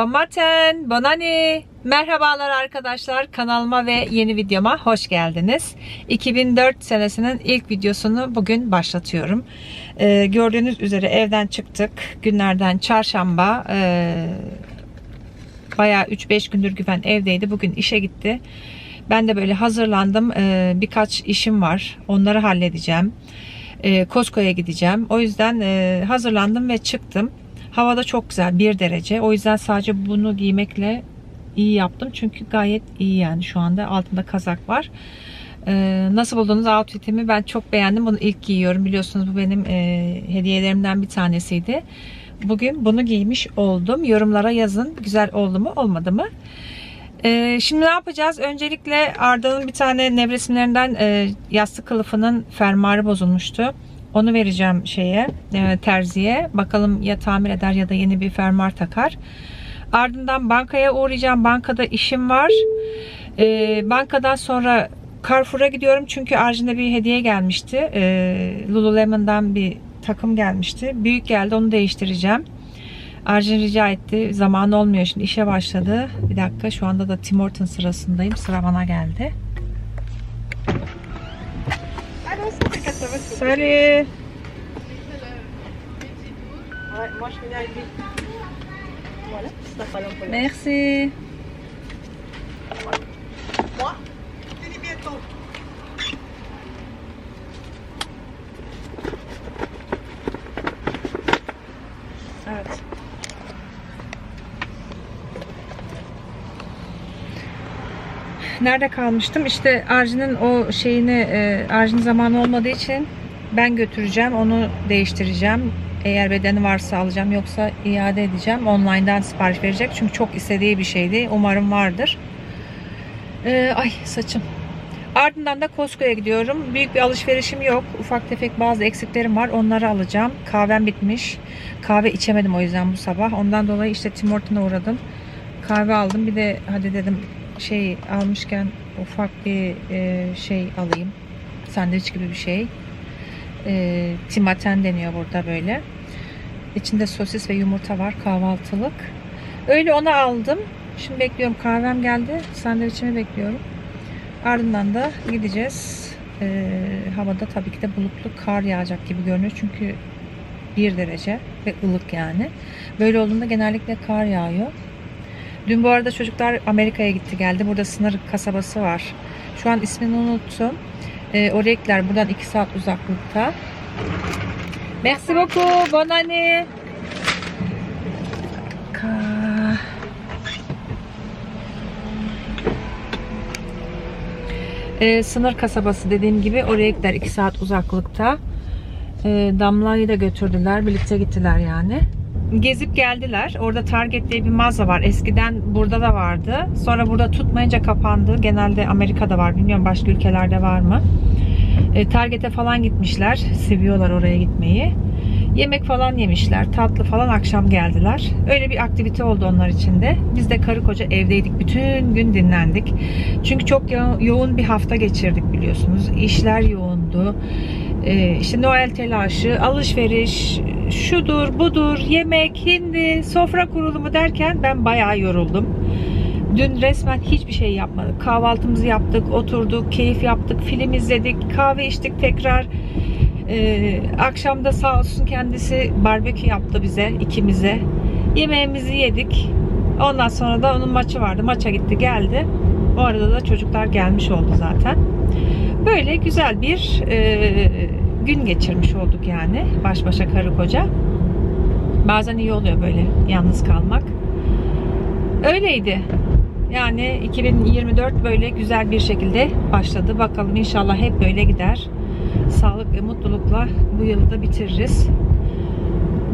Bonjour, bon matin, bon année. Merhabalar arkadaşlar kanalıma ve yeni videoma hoş geldiniz. 2004 senesinin ilk videosunu bugün başlatıyorum. Ee, gördüğünüz üzere evden çıktık. Günlerden çarşamba. Ee, bayağı 3-5 gündür güven evdeydi. Bugün işe gitti. Ben de böyle hazırlandım. Ee, birkaç işim var. Onları halledeceğim. Ee, Costco'ya gideceğim. O yüzden e, hazırlandım ve çıktım. Havada çok güzel 1 derece. O yüzden sadece bunu giymekle iyi yaptım. Çünkü gayet iyi yani şu anda altında kazak var. Ee, nasıl buldunuz outfitimi? Ben çok beğendim. Bunu ilk giyiyorum. Biliyorsunuz bu benim e, hediyelerimden bir tanesiydi. Bugün bunu giymiş oldum. Yorumlara yazın. Güzel oldu mu olmadı mı? Ee, şimdi ne yapacağız? Öncelikle Arda'nın bir tane nevresimlerinden e, yastık kılıfının fermuarı bozulmuştu. Onu vereceğim şeye e, terziye. Bakalım ya tamir eder ya da yeni bir fermuar takar. Ardından bankaya uğrayacağım. Bankada işim var. E, bankadan sonra Carrefour'a gidiyorum. Çünkü Arjin'de bir hediye gelmişti. E, Lululemon'dan bir takım gelmişti. Büyük geldi. Onu değiştireceğim. Arjin rica etti. Zamanı olmuyor şimdi. işe başladı. Bir dakika. Şu anda da Tim Horton sırasındayım. Sıra bana geldi. Salut. Merci. Nerede kalmıştım? İşte Arjin'in o şeyini, e, Arjin zamanı olmadığı için ben götüreceğim. Onu değiştireceğim. Eğer bedeni varsa alacağım yoksa iade edeceğim. Online'dan sipariş verecek. Çünkü çok istediği bir şeydi. Umarım vardır. Ee, ay saçım. Ardından da Costco'ya gidiyorum. Büyük bir alışverişim yok. Ufak tefek bazı eksiklerim var. Onları alacağım. Kahvem bitmiş. Kahve içemedim o yüzden bu sabah. Ondan dolayı işte Tim Horton'a uğradım. Kahve aldım. Bir de hadi dedim şey almışken ufak bir e, şey alayım. Sandviç gibi bir şey. E, timaten deniyor burada böyle. İçinde sosis ve yumurta var. Kahvaltılık. Öyle onu aldım. Şimdi bekliyorum. Kahvem geldi. Sandviçimi bekliyorum. Ardından da gideceğiz. Ee, havada tabii ki de bulutlu kar yağacak gibi görünüyor. Çünkü 1 derece ve ılık yani. Böyle olduğunda genellikle kar yağıyor. Dün bu arada çocuklar Amerika'ya gitti geldi. Burada sınır kasabası var. Şu an ismini unuttum. Ee, oraya gittiler. Buradan 2 saat uzaklıkta. Merci beaucoup. Bonne année. Ee, sınır kasabası dediğim gibi oraya gittiler 2 saat uzaklıkta. Ee, Damla'yı da götürdüler. Birlikte gittiler yani. Gezip geldiler. Orada Target diye bir mağaza var. Eskiden burada da vardı. Sonra burada tutmayınca kapandı. Genelde Amerika'da var. Bilmiyorum başka ülkelerde var mı? Ee, Target'e falan gitmişler. Seviyorlar oraya gitmeyi. Yemek falan yemişler. Tatlı falan akşam geldiler. Öyle bir aktivite oldu onlar için de. Biz de karı koca evdeydik. Bütün gün dinlendik. Çünkü çok yo- yoğun bir hafta geçirdik biliyorsunuz. İşler yoğundu. Ee, işte Noel telaşı, alışveriş, şudur, budur, yemek, hindi, sofra kurulumu derken ben bayağı yoruldum. Dün resmen hiçbir şey yapmadık. Kahvaltımızı yaptık, oturduk, keyif yaptık, film izledik, kahve içtik tekrar. Ee, akşam da sağ olsun kendisi barbekü yaptı bize, ikimize. Yemeğimizi yedik. Ondan sonra da onun maçı vardı. Maça gitti geldi. O arada da çocuklar gelmiş oldu zaten. Böyle güzel bir e, gün geçirmiş olduk yani. Baş başa karı koca. Bazen iyi oluyor böyle yalnız kalmak. Öyleydi. Yani 2024 böyle güzel bir şekilde başladı. Bakalım inşallah hep böyle gider. Sağlık ve mutlulukla bu yılı da bitiririz.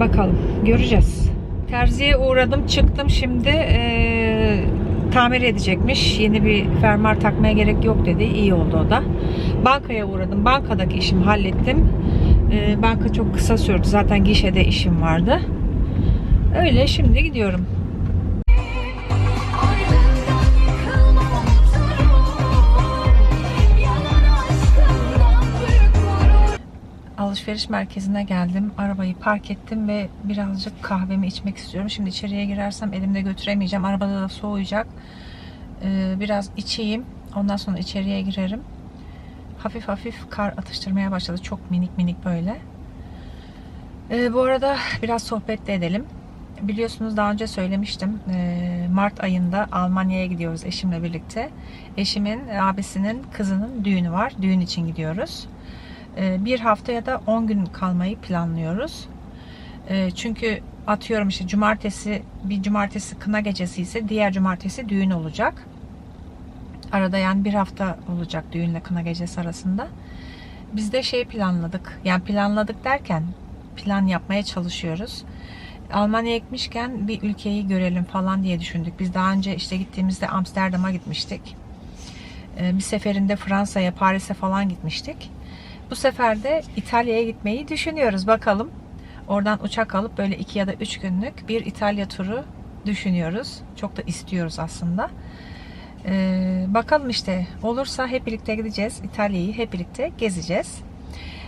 Bakalım göreceğiz. Terziye uğradım çıktım şimdi eee, tamir edecekmiş. Yeni bir fermuar takmaya gerek yok dedi. İyi oldu o da. Bankaya uğradım. Bankadaki işimi hallettim. Eee, banka çok kısa sürdü. Zaten gişede işim vardı. Öyle şimdi gidiyorum. Alışveriş merkezine geldim. Arabayı park ettim ve birazcık kahvemi içmek istiyorum. Şimdi içeriye girersem elimde götüremeyeceğim. Arabada da soğuyacak. Ee, biraz içeyim. Ondan sonra içeriye girerim. Hafif hafif kar atıştırmaya başladı. Çok minik minik böyle. Ee, bu arada biraz sohbet de edelim. Biliyorsunuz daha önce söylemiştim. Ee, Mart ayında Almanya'ya gidiyoruz eşimle birlikte. Eşimin abisinin kızının düğünü var. Düğün için gidiyoruz. Ee, bir hafta ya da 10 gün kalmayı planlıyoruz. Ee, Çünkü atıyorum işte cumartesi bir cumartesi kına gecesi ise diğer cumartesi düğün olacak. Arada yani bir hafta olacak düğünle kına gecesi arasında. Biz de şey planladık. Yani planladık derken plan yapmaya çalışıyoruz. Almanya'ya gitmişken bir ülkeyi görelim falan diye düşündük. Biz daha önce işte gittiğimizde Amsterdam'a gitmiştik. Ee, Bir seferinde Fransa'ya, Paris'e falan gitmiştik. Bu sefer de İtalya'ya gitmeyi düşünüyoruz. Bakalım. Oradan uçak alıp böyle iki ya da üç günlük bir İtalya turu düşünüyoruz. Çok da istiyoruz aslında. Ee, bakalım işte olursa hep birlikte gideceğiz. İtalya'yı hep birlikte gezeceğiz.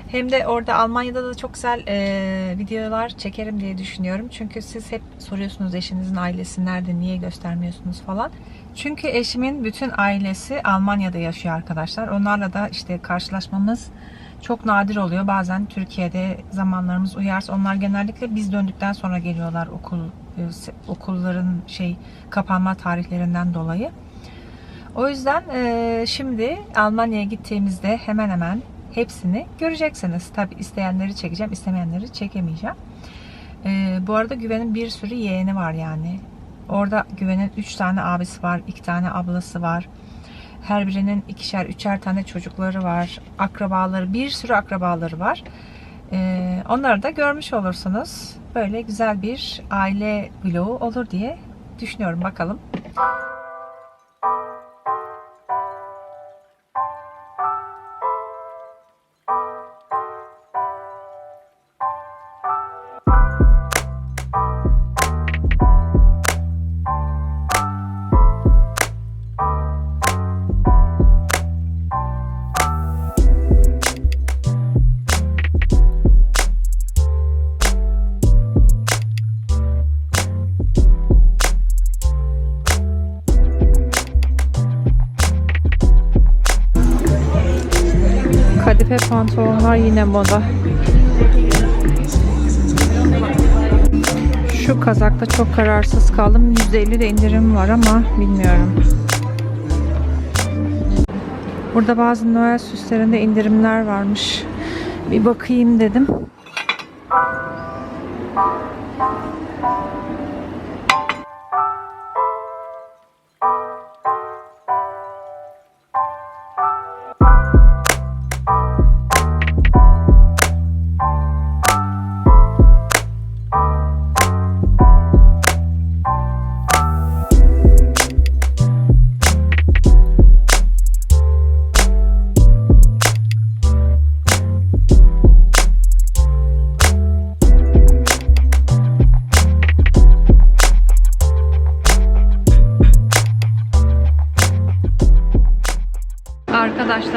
Hem de orada Almanya'da da çok güzel e, videolar çekerim diye düşünüyorum. Çünkü siz hep soruyorsunuz eşinizin ailesi nerede, niye göstermiyorsunuz falan. Çünkü eşimin bütün ailesi Almanya'da yaşıyor arkadaşlar. Onlarla da işte karşılaşmamız çok nadir oluyor. Bazen Türkiye'de zamanlarımız uyarsa onlar genellikle biz döndükten sonra geliyorlar okul e, okulların şey kapanma tarihlerinden dolayı. O yüzden e, şimdi Almanya'ya gittiğimizde hemen hemen hepsini göreceksiniz. Tabi isteyenleri çekeceğim, istemeyenleri çekemeyeceğim. E, bu arada Güven'in bir sürü yeğeni var yani. Orada Güven'in 3 tane abisi var, 2 tane ablası var. Her birinin ikişer, üçer tane çocukları var. Akrabaları, bir sürü akrabaları var. E, onları da görmüş olursunuz. Böyle güzel bir aile vlogu olur diye düşünüyorum. Bakalım. Kadife pantolonlar yine moda. Şu kazakta çok kararsız kaldım. %50 de indirim var ama bilmiyorum. Burada bazı Noel süslerinde indirimler varmış. Bir bakayım dedim.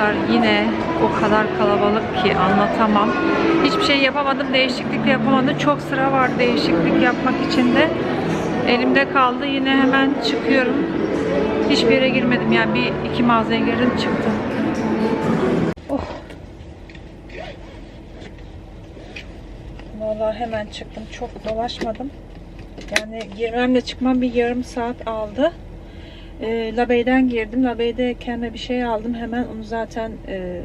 Arkadaşlar yine o kadar kalabalık ki anlatamam. Hiçbir şey yapamadım, değişiklik de yapamadım. Çok sıra var değişiklik yapmak için de. Elimde kaldı. Yine hemen çıkıyorum. Hiçbir yere girmedim. Yani bir iki mağazaya girdim çıktım. Oh. Vallahi hemen çıktım. Çok dolaşmadım. Yani girmemle çıkmam bir yarım saat aldı. E, Labey'den girdim. Labey'de kendime bir şey aldım. Hemen onu zaten e,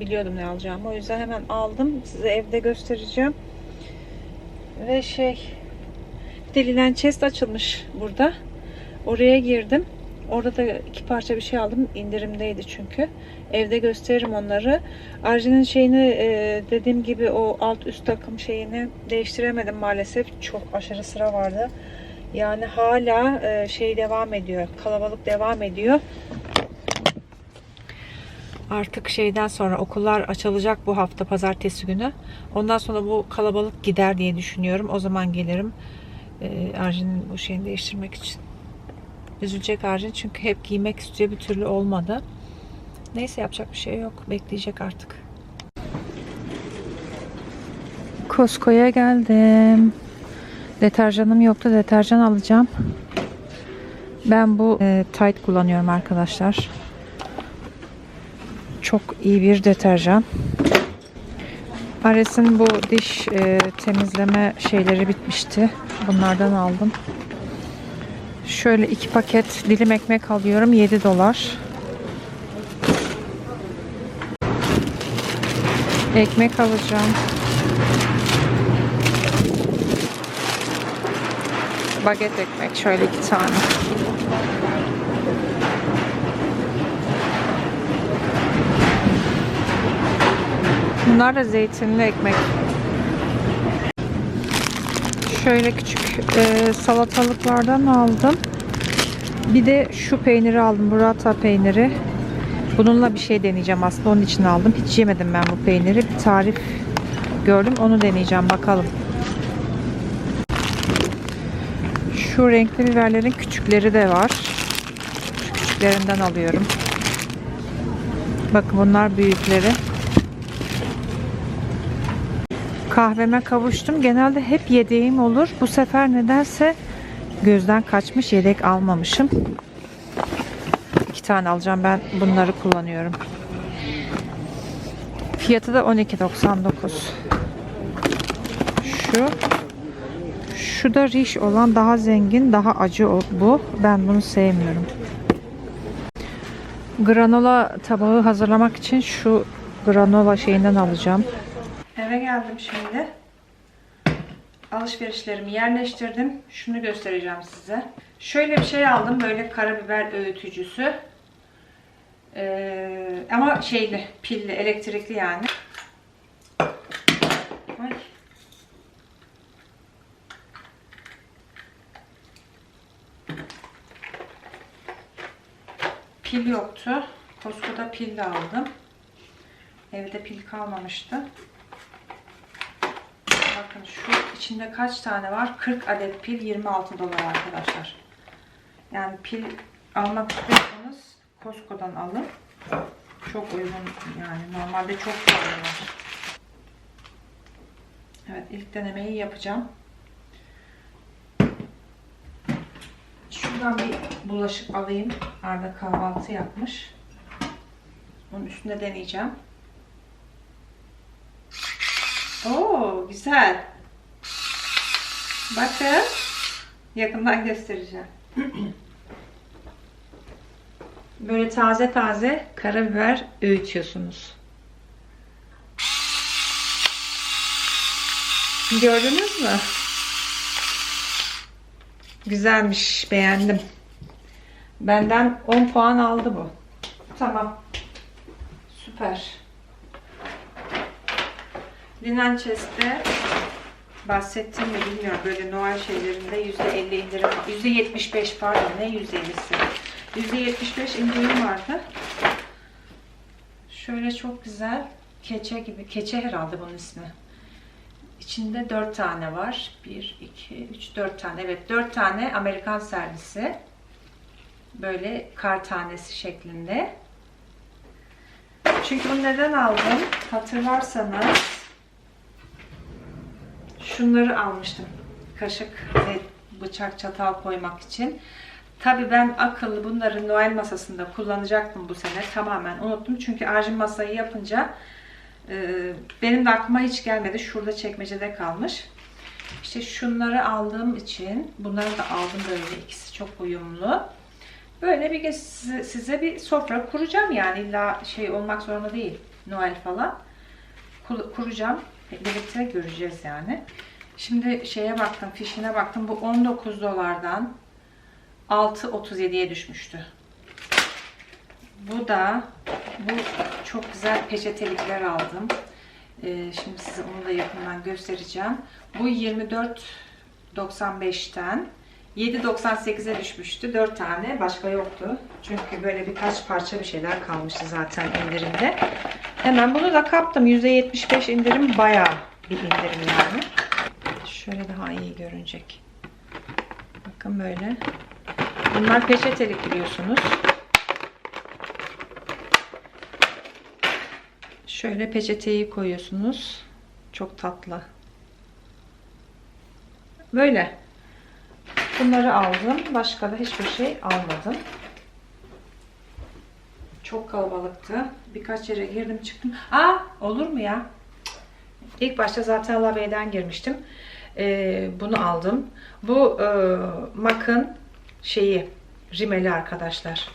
biliyordum ne alacağımı. O yüzden hemen aldım. Size evde göstereceğim. Ve şey Delilen chest açılmış burada. Oraya girdim. Orada da iki parça bir şey aldım. İndirimdeydi çünkü. Evde gösteririm onları. Arjin'in şeyini e, dediğim gibi o alt üst takım şeyini değiştiremedim maalesef. Çok aşırı sıra vardı. Yani hala e, şey devam ediyor. Kalabalık devam ediyor. Artık şeyden sonra okullar açılacak bu hafta pazartesi günü. Ondan sonra bu kalabalık gider diye düşünüyorum. O zaman gelirim. E, Arjin'in bu şeyini değiştirmek için. Üzülecek Arjin çünkü hep giymek istiyor bir türlü olmadı. Neyse yapacak bir şey yok. Bekleyecek artık. Costco'ya geldim. Deterjanım yoktu. Deterjan alacağım. Ben bu e, Tide kullanıyorum arkadaşlar. Çok iyi bir deterjan. Ares'in bu diş e, temizleme şeyleri bitmişti. Bunlardan aldım. Şöyle iki paket dilim ekmek alıyorum. 7 dolar. Ekmek alacağım. Baget ekmek şöyle iki tane. Bunlar da zeytinli ekmek. Şöyle küçük e, salatalıklardan aldım. Bir de şu peyniri aldım. Burrata peyniri. Bununla bir şey deneyeceğim aslında. Onun için aldım. Hiç yemedim ben bu peyniri. Bir tarif gördüm. Onu deneyeceğim. Bakalım. Şu renkli biberlerin küçükleri de var. Şu küçüklerinden alıyorum. Bakın bunlar büyükleri. Kahveme kavuştum. Genelde hep yedeğim olur. Bu sefer nedense gözden kaçmış yedek almamışım. İki tane alacağım. Ben bunları kullanıyorum. Fiyatı da 12.99. Şu şu da riş olan daha zengin, daha acı bu. Ben bunu sevmiyorum. Granola tabağı hazırlamak için şu granola şeyinden alacağım. Eve geldim şimdi. Alışverişlerimi yerleştirdim. Şunu göstereceğim size. Şöyle bir şey aldım. Böyle karabiber öğütücüsü. Ee, ama şeyli, pilli, elektrikli yani. Ay. Pil yoktu. Costco'da pil de aldım. Evde pil kalmamıştı. Bakın şu içinde kaç tane var? 40 adet pil 26 dolar arkadaşlar. Yani pil almak istiyorsanız Costco'dan alın. Çok uygun yani normalde çok pahalı. Evet ilk denemeyi yapacağım. Şuradan bir bulaşık alayım. Arda kahvaltı yapmış. Onun üstünde deneyeceğim. Oo güzel. Bakın. Yakından göstereceğim. Böyle taze taze karabiber öğütüyorsunuz. Gördünüz mü? Güzelmiş, beğendim. Benden 10 puan aldı bu. Tamam. Süper. Linen Chest'te bahsettim mi bilmiyorum. Böyle Noel şeylerinde %50 indirim, %75 pardon ne %50'si. %75 indirim vardı. Şöyle çok güzel keçe gibi. Keçe herhalde bunun ismi. İçinde 4 tane var. 1, 2, 3, 4 tane. Evet 4 tane Amerikan servisi. Böyle kar tanesi şeklinde. Çünkü bunu neden aldım? Hatırlarsanız şunları almıştım. Kaşık ve bıçak çatal koymak için. Tabii ben akıllı bunları Noel masasında kullanacaktım bu sene. Tamamen unuttum. Çünkü arjin masayı yapınca e, benim de aklıma hiç gelmedi. Şurada çekmecede kalmış. İşte şunları aldığım için bunları da aldım böyle ikisi çok uyumlu. Böyle bir size, bir sofra kuracağım yani illa şey olmak zorunda değil. Noel falan. Kur- Kuracağım. Birlikte göreceğiz yani. Şimdi şeye baktım, fişine baktım. Bu 19 dolardan 6.37'ye düşmüştü. Bu da bu çok güzel peçetelikler aldım. Ee, şimdi size onu da yakından göstereceğim. Bu 24.95'ten 7.98'e düşmüştü. 4 tane. Başka yoktu. Çünkü böyle birkaç parça bir şeyler kalmıştı zaten indirimde. Hemen bunu da kaptım. %75 indirim bayağı bir indirim yani. Şöyle daha iyi görünecek. Bakın böyle. Bunlar peçetelik biliyorsunuz. Şöyle peçeteyi koyuyorsunuz. Çok tatlı. Böyle. Bunları aldım. Başka da hiçbir şey almadım. Çok kalabalıktı. Birkaç yere girdim çıktım. Aa olur mu ya? İlk başta zaten Lavey'den girmiştim. Ee, bunu aldım. Bu e, MAC'ın şeyi rimeli arkadaşlar.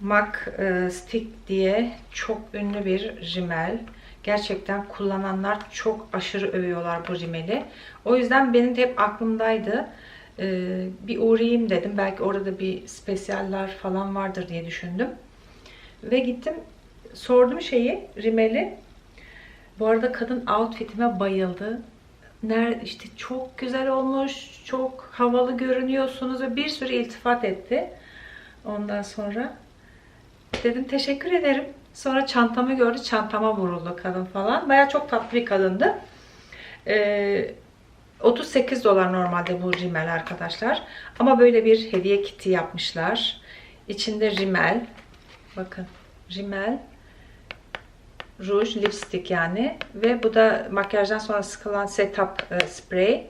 MAC e, Stick diye çok ünlü bir rimel. Gerçekten kullananlar çok aşırı övüyorlar bu rimeli. O yüzden benim de hep aklımdaydı. Ee, bir uğrayayım dedim. Belki orada bir spesyaller falan vardır diye düşündüm. Ve gittim sordum şeyi, rimeli. Bu arada kadın outfitime bayıldı. Nerede işte çok güzel olmuş, çok havalı görünüyorsunuz ve bir sürü iltifat etti. Ondan sonra dedim teşekkür ederim. Sonra çantamı gördü, çantama vuruldu kadın falan. Baya çok tatlı bir kadındı. Ee, 38 dolar normalde bu rimel arkadaşlar. Ama böyle bir hediye kiti yapmışlar. İçinde rimel. Bakın rimel. Ruj, lipstick yani. Ve bu da makyajdan sonra sıkılan setup e, spray.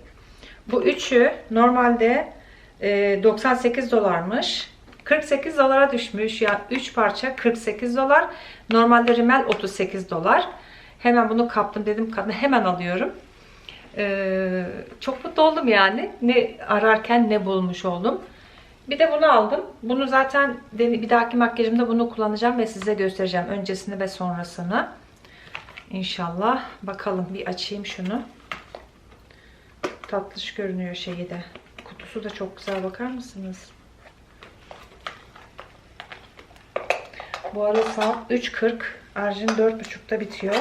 Bu üçü normalde e, 98 dolarmış. 48 dolara düşmüş. Yani 3 parça 48 dolar. Normalde rimel 38 dolar. Hemen bunu kaptım dedim hemen alıyorum. Ee, çok mutlu oldum yani. Ne ararken ne bulmuş oldum. Bir de bunu aldım. Bunu zaten bir dahaki makyajımda bunu kullanacağım ve size göstereceğim öncesini ve sonrasını. İnşallah. Bakalım bir açayım şunu. Tatlış görünüyor şeyi de. Kutusu da çok güzel bakar mısınız? Bu arada saat 3.40. Arjin 4.30'da bitiyor.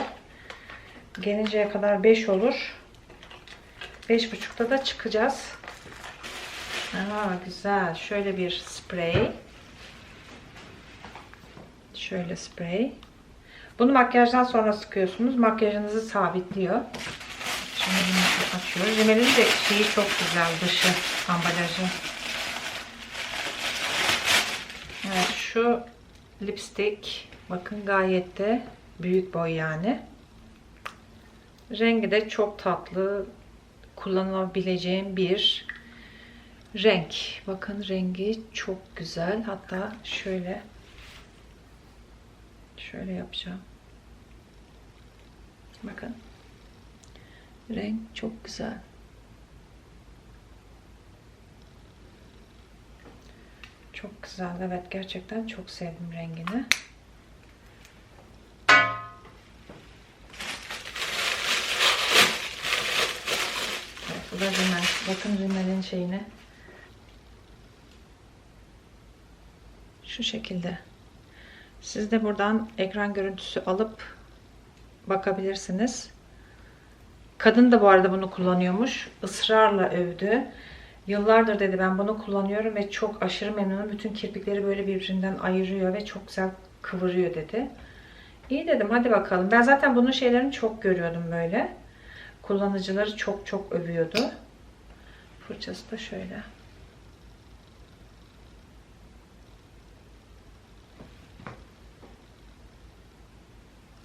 Gelinceye kadar 5 olur. 5.30'da da çıkacağız. Aa, güzel. Şöyle bir sprey. Şöyle sprey. Bunu makyajdan sonra sıkıyorsunuz. Makyajınızı sabitliyor. Şimdi bunu açıyoruz. Rimelin de şeyi çok güzel. Dışı, ambalajı. Evet şu lipstick. Bakın gayet de büyük boy yani. Rengi de çok tatlı. Kullanılabileceğim bir renk. Bakın rengi çok güzel. Hatta şöyle şöyle yapacağım. Bakın. Renk çok güzel. Çok güzel. Evet gerçekten çok sevdim rengini. Da rimel. Bakın rimelin şeyine. Şu şekilde. Siz de buradan ekran görüntüsü alıp bakabilirsiniz. Kadın da bu arada bunu kullanıyormuş. Israrla övdü. Yıllardır dedi ben bunu kullanıyorum ve çok aşırı memnunum. Bütün kirpikleri böyle birbirinden ayırıyor ve çok güzel kıvırıyor dedi. İyi dedim hadi bakalım. Ben zaten bunun şeylerini çok görüyordum böyle. Kullanıcıları çok çok övüyordu. Fırçası da şöyle.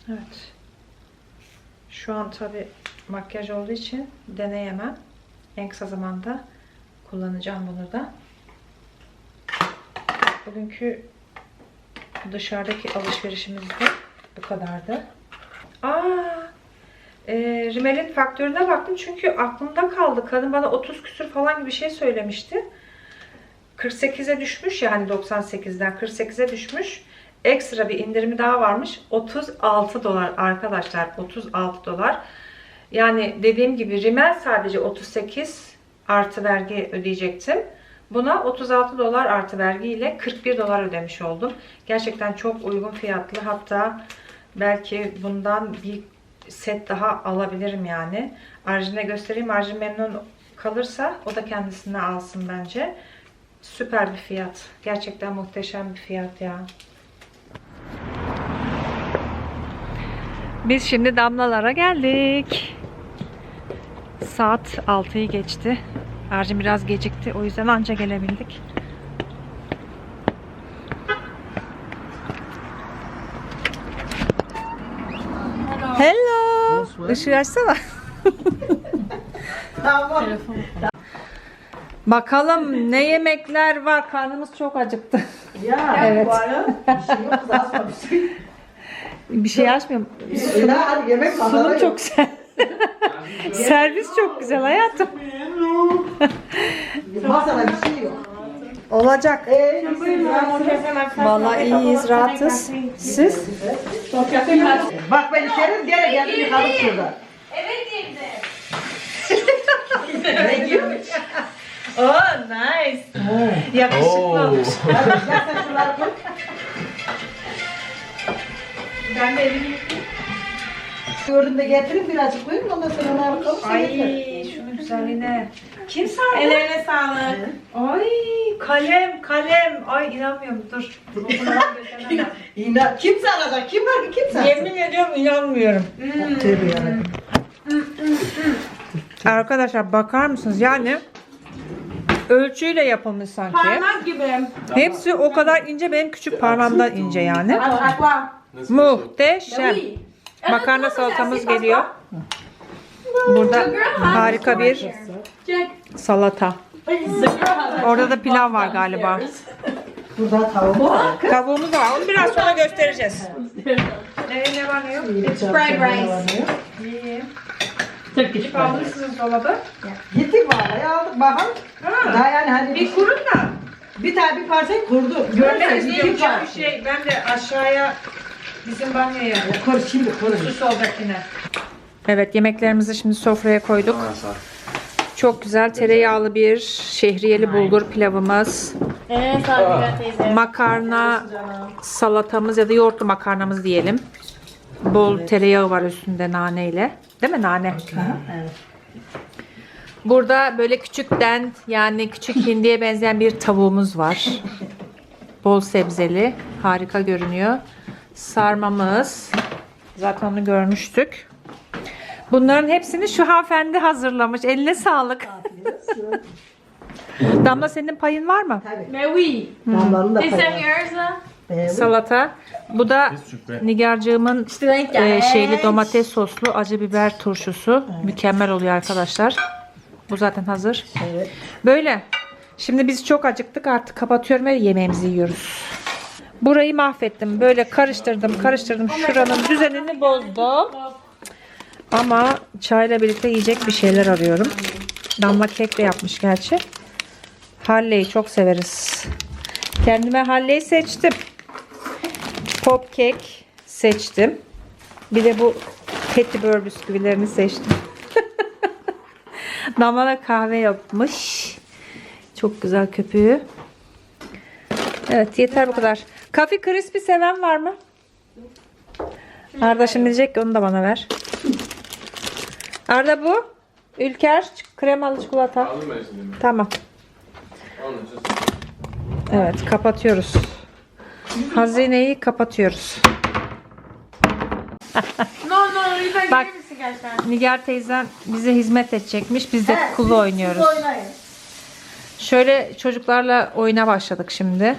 Evet. Şu an tabi makyaj olduğu için deneyemem. En kısa zamanda kullanacağım bunu da. Bugünkü dışarıdaki alışverişimiz de bu kadardı. Aa, e, rimelin faktörüne baktım çünkü aklımda kaldı. Kadın bana 30 küsür falan gibi bir şey söylemişti. 48'e düşmüş yani 98'den 48'e düşmüş. Ekstra bir indirimi daha varmış. 36 dolar arkadaşlar. 36 dolar. Yani dediğim gibi rimel sadece 38 artı vergi ödeyecektim. Buna 36 dolar artı vergi ile 41 dolar ödemiş oldum. Gerçekten çok uygun fiyatlı. Hatta belki bundan bir set daha alabilirim yani. Arjin'e göstereyim. Arjin memnun kalırsa o da kendisine alsın bence. Süper bir fiyat. Gerçekten muhteşem bir fiyat ya. Biz şimdi damlalara geldik. Saat 6'yı geçti. Arjin biraz gecikti. O yüzden anca gelebildik. Hello. Işığı açsana. Tamam. Bakalım ne yemekler var. Karnımız çok acıktı. Ya Evet. bu ara bir şey yok. Asma bir şey. Bir şey açmıyorum. Hadi yemek Sunum çok güzel. Servis çok güzel hayatım. Masada bir şey yok. Olacak. Eee Vallahi iyiyiz, rahatız. Siz? Bak ben içerim gene geldim yıkadım şurada. Oh nice. Yakışıklı olmuş. Ben de evimi Gördüm de getirin birazcık koyun ondan sonra onu alıp Ay şunun güzelliğine. Kim sardı? Ellerine sağlık. Ay kalem kalem. Ay inanmıyorum dur. İğne kim saracak? Kim var? Kim saracak? Yemin ediyorum inanmıyorum. Tövbe yarabbim. Arkadaşlar bakar mısınız? Yani ölçüyle yapılmış sanki. Parmak gibi. Hepsi o kadar ince benim küçük parmağımdan ince yani. Muhteşem. Makarna salatamız geliyor. Burada harika bir salata. Orada da pilav var galiba. Burada tavuk var. Tavuğumuz var. Onu biraz sonra göstereceğiz. Ne, ne var ne yok? fried rice. İyi. Gidip almışsınız dolabı. Gittik vallahi aldık bakalım. Daha yani hani Bir kurun da. bir tane bir parçayı kurdu. Diye bir şey. Ben de aşağıya bizim banyoya Kur şimdi kur. Su soldakine. Evet yemeklerimizi şimdi sofraya koyduk. Çok güzel tereyağlı bir şehriyeli bulgur pilavımız. Teyze. Makarna salatamız ya da yoğurtlu makarnamız diyelim. Bol tereyağı var üstünde naneyle. Değil mi nane? Evet. Burada böyle küçük dent yani küçük hindiye benzeyen bir tavuğumuz var. Bol sebzeli. Harika görünüyor. Sarmamız. Zaten onu görmüştük. Bunların hepsini şu hanımefendi hazırlamış. Eline sağlık. Damla senin payın var mı? Tabii. Mais oui. Damlanın da They payı? Evet. Salata. Bu da Nigarcığımın e, şeyli domates soslu acı biber turşusu. Mükemmel oluyor arkadaşlar. Bu zaten hazır. Evet. Böyle. Şimdi biz çok acıktık artık kapatıyorum ve yemeğimizi yiyoruz. Burayı mahvettim. Böyle karıştırdım karıştırdım. Şuranın düzenini bozdum. Ama çayla birlikte yiyecek bir şeyler arıyorum. Damla kek de yapmış gerçi. Halley'i çok severiz. Kendime Halley seçtim. Pop kek seçtim. Bir de bu Petibör bisküvilerini seçtim. Damla da kahve yapmış. Çok güzel köpüğü. Evet yeter bu kadar. Kafe crispy seven var mı? Arda şimdi diyecek ki onu da bana ver. Arda bu. Ülker kremalı çikolata. Aldım ben şimdi. Tamam. Evet kapatıyoruz. Hazineyi kapatıyoruz. No no Bak. gerçekten? Nigar teyzem bize hizmet edecekmiş. Biz de He, kulu oynuyoruz. siz oynayın. Şöyle çocuklarla oyuna başladık şimdi.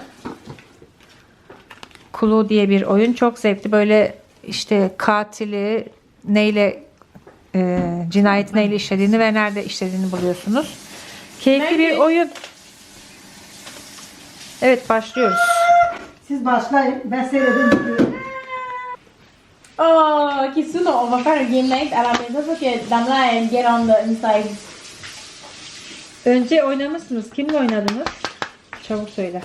Kulu diye bir oyun. Çok zevkli. Böyle işte katili neyle e, cinayeti neyle işlediğini ve nerede işlediğini buluyorsunuz. Keyifli bir oyun. Evet başlıyoruz. Siz başlayın. Ben seyredeyim. Oh, Kisuno, on va faire un game night à la maison pour que Damla and get on the inside. Önce oynamışsınız. Kimle oynadınız? Çabuk söyle.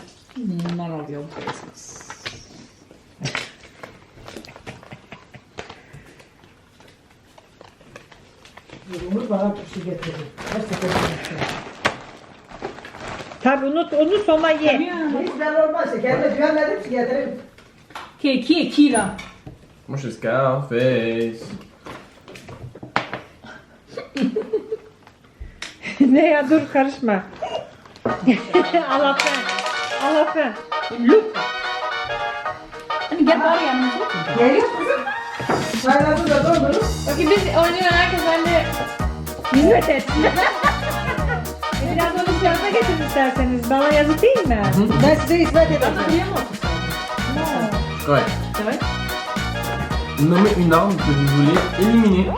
None of your business. Umut bana turşu getirdi. Her seferinde. Tabi unut unut sonra ye. Hiç ben olmazsa kendime güvenmedim ki getireyim. Moi, je suis Scarface. ne ya dur karışma. Alafen. Alafen. Hani gel bari yanımıza. Geliyor. Sayıları da doldurup Okey biz oynuyor herkes bence Hizmet etsin. Biraz onu sırada getirin isterseniz. Bana yazık değil mi? ben size hizmet edeceğim. C'est vrai Nommez une arme que vous voulez éliminer.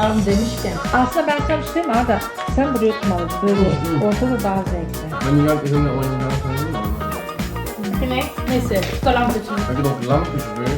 Arm demişken. Aslında ben sana bir şey diyeyim mi Arda? Sen buraya tutmalısın. Böyle ortada daha zevkli. Ben il y a ils ont- on y va, on y va. Okay, next. Neyse, tutalım seçimi. Ok, donc l'arme que je veux,